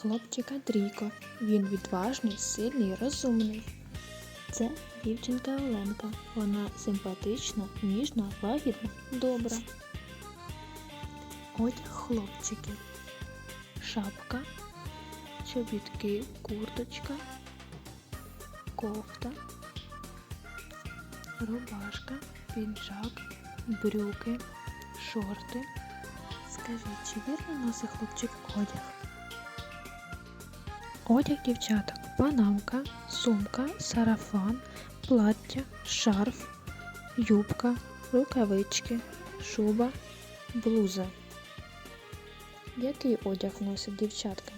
хлопчика Дрійко. Він відважний, сильний, розумний. Це дівчинка Оленка. Вона симпатична, ніжна, лагідна, добра. Одяг хлопчиків. Шапка, чобітки, курточка, кофта, рубашка, піджак, брюки, шорти. Скажіть, чи вірно носить хлопчик одяг? Одяг дівчаток, панамка, сумка, сарафан, плаття, шарф, юбка, рукавички, шуба, блуза. Який одяг носить дівчатка?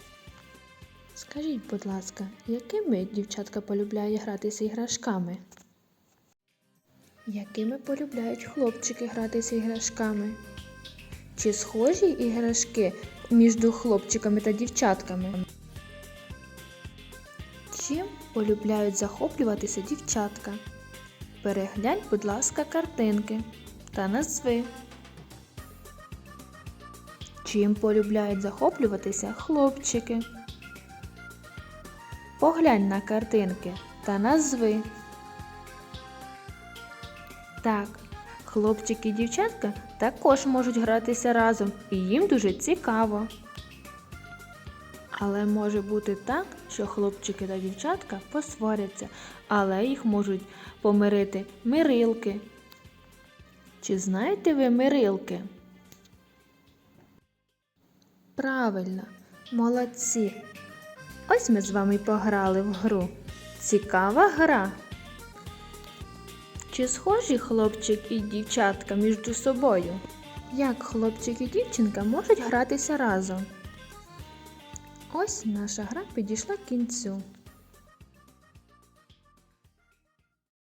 Скажіть, будь ласка, якими дівчатка полюбляють гратися іграшками? Якими полюбляють хлопчики гратися іграшками? Чи схожі іграшки між хлопчиками та дівчатками? Чим полюбляють захоплюватися дівчатка? Переглянь, будь ласка, картинки та назви. Чим полюбляють захоплюватися хлопчики? Поглянь на картинки та назви. Так, хлопчики і дівчатка також можуть гратися разом, і їм дуже цікаво. Але може бути так, що хлопчики та дівчатка посваряться, але їх можуть помирити мирилки. Чи знаєте ви мирилки? Правильно, молодці. Ось ми з вами пограли в гру. Цікава гра. Чи схожі хлопчик і дівчатка між собою? Як хлопчик і дівчинка можуть гратися разом? Ось наша гра підійшла к кінцю.